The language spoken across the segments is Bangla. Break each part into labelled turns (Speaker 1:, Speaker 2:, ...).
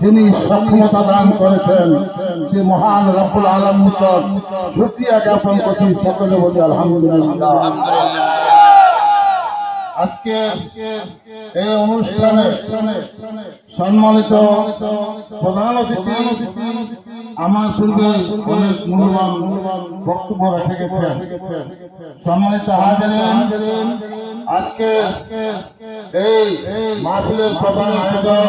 Speaker 1: যিনি সক্ষমতা দান করেছেন সে মহান রব্বুল আলম শুক্রিয়া জ্ঞাপন করছি সকলে বলি আলহামদুলিল্লাহ। আজকে এই অনুষ্ঠানে সম্মানিত প্রধান অতিথি আমার পূর্বে অনেক মূল্যবান বক্তব্য রেখে গেছেন। সম্মানিত হাজারেন, আজকে এই মাহফিলের প্রধান আয়োজক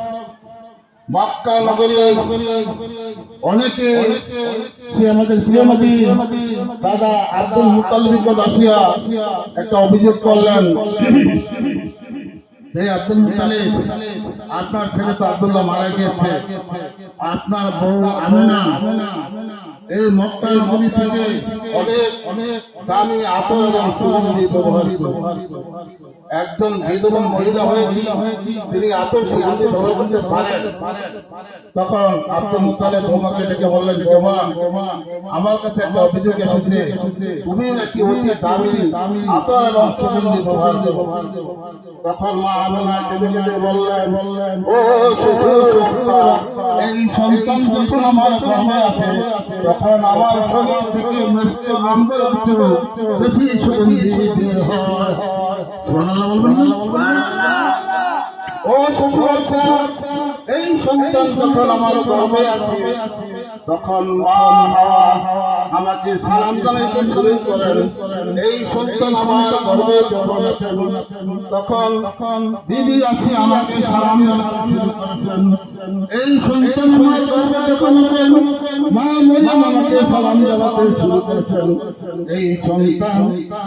Speaker 1: মক্কা নগরী অনেকে সে আমাদের প্রিয় দাদা আব্দুল মুতাল্লিব আসিয়া একটা অভিযোগ করলেন। আপনার ছেলে তো আব্দুল্লাহ মারা গিয়েছে। আপনার বউ আমিনা, এই মক্কা নগরী থেকে অনেক অনেক দামি আতর এবং সুগন্ধি ব্যবহার একজন বিধবা মহিলা হয়ে তিনি আতর সুগন্ধি ব্যবহার করতে পারেন। তখন আব্দুল মুতালিব বৌমাকে ডেকে বললেন, বৌমা, আমার কাছে একটা অভিযোগ এসেছে। তুমি নাকি অতি দামি দামি আতর এবং সুগন্ধি ব্যবহার ব্যবহার তখন মা আমিনা কেঁদে কেঁদে বললেন বললেন ও এই সন্তান যখন আমার গর্ভে আছে তখন আমার শরীর থেকে মেসকে আম্বের বেশি সুগন্ধি হয়? ও এই সন্তান যখন আমার গর্ভে আছে তখন মা আমাকে সালাম জানাইতে শুরু করেন। এই সন্তান আমার গর্ভে যখন আছেন তখন তখন দিদি আছে আমাকে সালাম জানাতে শুরু করেছেন এই সন্তান আমার গর্বে যখন আছেন মা মরিয়াম আমাকে সালাম জানাতে শুরু করেছেন। এই সন্তান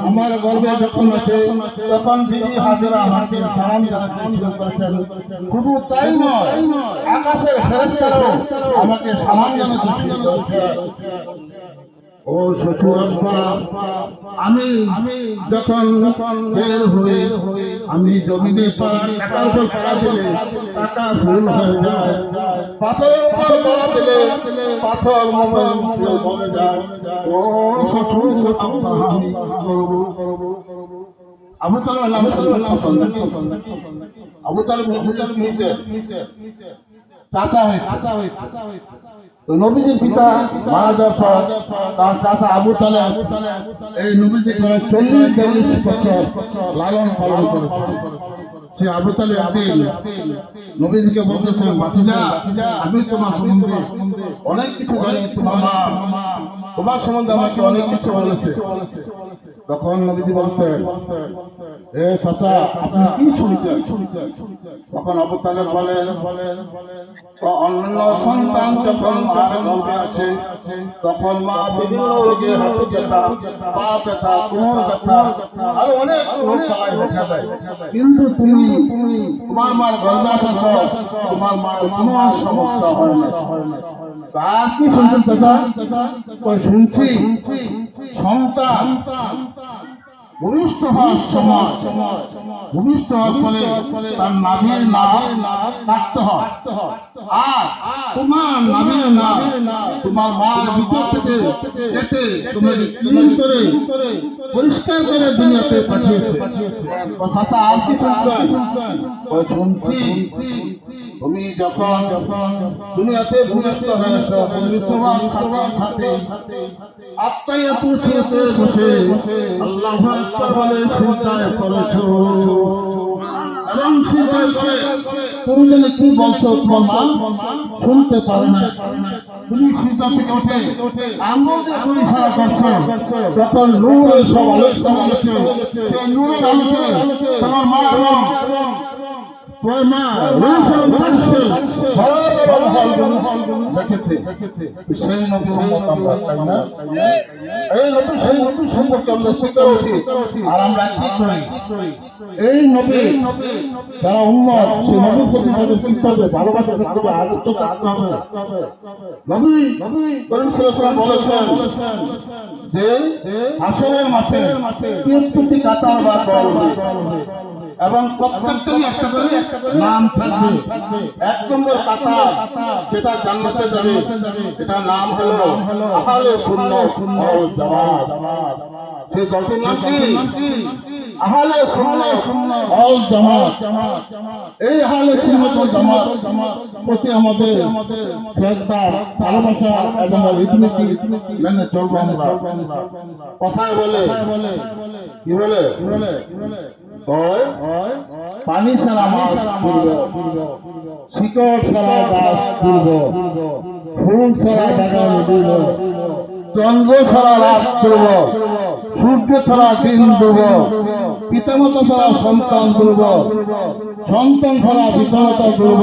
Speaker 1: আমার গর্বে যখন আছে তখন দিদি হাজরা আমাকে সালাম জানাতে শুরু করেছেন। শুধু তাই নয়, আকাশের ফেরেশতারাও আমাকে সালাম জানাতে শুরু করেছে। ও শ্বশুর আমি যখন বের হয়ে আমি জমিনে পাড়া দিলে টাকা ফুল হয়ে যায়। পাথরের উপর পাড়া দিলে পাথর হয়ে যায়। ও শ্বশুর আবু তালেব আবু তালেব আবু নবীজির পিতা মারা যাওয়ার পর তার চাচা আবু তালেব এই নবীজি চল্লিশ বিয়াল্লিশ বছর লালন পালন করেছে সে আবু তালেব একদিন নবীজিকে বলতেছে ভাতিজা আমি তোমার সম্বন্ধে অনেক কিছু তোমার সম্বন্ধে আমাকে অনেক কিছু বলেছে। তখন নবীজি বলছে এ চাচা, আপনি কি শুনছেন? তখন আবু তালেব অন্য সন্তান যখন আছে, তখন মা বিভিন্ন রোগে পা কোমর ব্যথা, আরও অনেক কিন্তু তুমি তুমি তোমার মার গর্ভে আসার তোমার মার কোনো সমস্যা হয় না। শুনছি? সন্তান ভূমিষ্ঠ হওয়ার সময় ভূমিষ্ঠ হওয়ার পরে তার নাভির নাভ কাটতে হয়। আর তোমার মার ভিতর থেকে করে, পরিষ্কার করে দুনিয়াতে পাঠিয়েছে। আর কি শুনছি। তুমি যখন যখন দুনিয়াতে ভূমিষ্ঠ হয়েছ ভূমিষ্ঠ হওয়ার সাথে সাথে আত্মাই তুলসিতে বসে আল্লাহ বলে চিন্তায় করেছ এবং তুমি তোমার তুমি তুমি তোমার মা এবং তোমার মা রুসলম পাশে দেখেছে সেই নবী আমরা তাই না এই নবী সেই নবী সম্পর্কে আমরা কি উচিত আর আমরা কি করি এই নবী যারা উন্মত সেই নবীর প্রতি তাদের কি করবে ভালোবাসা থাকতে হবে আদর্শ থাকতে হবে নবী নবী করিম সাল্লাল্লাহু বলেছেন যে আসরের মাঠে তিনটি কাতার বা দল হবে এবং প্রত্যেকটারই একটা করে নাম থাকবে। এক নম্বর কাতা, যেটা জান্নাতে যাবে এটা নাম হলো আহলে সুন্নাহ ওয়াল জামাত। সেই দলটির নাম কি? আহলে সুন্নাহ ওয়াল জামাত। এই আহলে সুন্নাহ ওয়াল জামাত প্রতি আমাদের শ্রদ্ধা ভালোবাসা এবং রীতিনীতি মেনে চলবো আমরা। কথায় বলে কি বলে কি বলে? পানি পূর্ব ফুল পূর্ব চন্দ্র ছাড়া রাত পূর্ব সূর্য ছাড়া দিন দুর্ব পিতামাতা ছাড়া সন্তান দুর্ব সন্তান ছাড়া পিতামাতা দুর্ব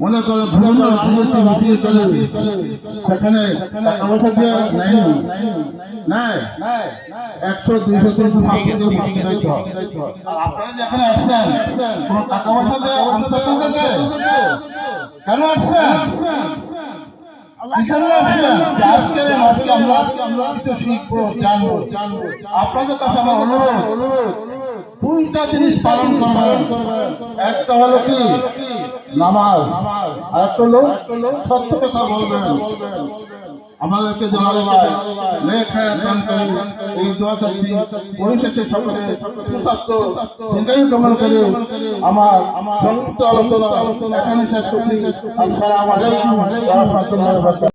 Speaker 1: মনে করে ভ্রমণ রাজনীতি মিটিয়ে গেলে সেখানে টাকা পয়সা দিয়ে নেয়নি। নাই একশো দুইশো তিনশো আপনারা যে এখানে আসছেন কোনো টাকা পয়সা দিয়ে? আসছেন? আপনাদের কাছে আমার অনুরোধ। দুইটা জিনিস পালন করবেন। একটা হলো কি? নামাজ। আর একটা হলো সত্য কথা বলবেন। আমাদেরকে দোয়ার ভাই লেখা এই দোয়া সত্যি পরিশেষে সুস্বাস্থ্য। করে আমার সংযুক্ত আলোচনা এখানে শেষ করছি। আসসালামু আলাইকুম ওয়া রাহমাতুল্লাহি ওয়া বারাকাতুহু।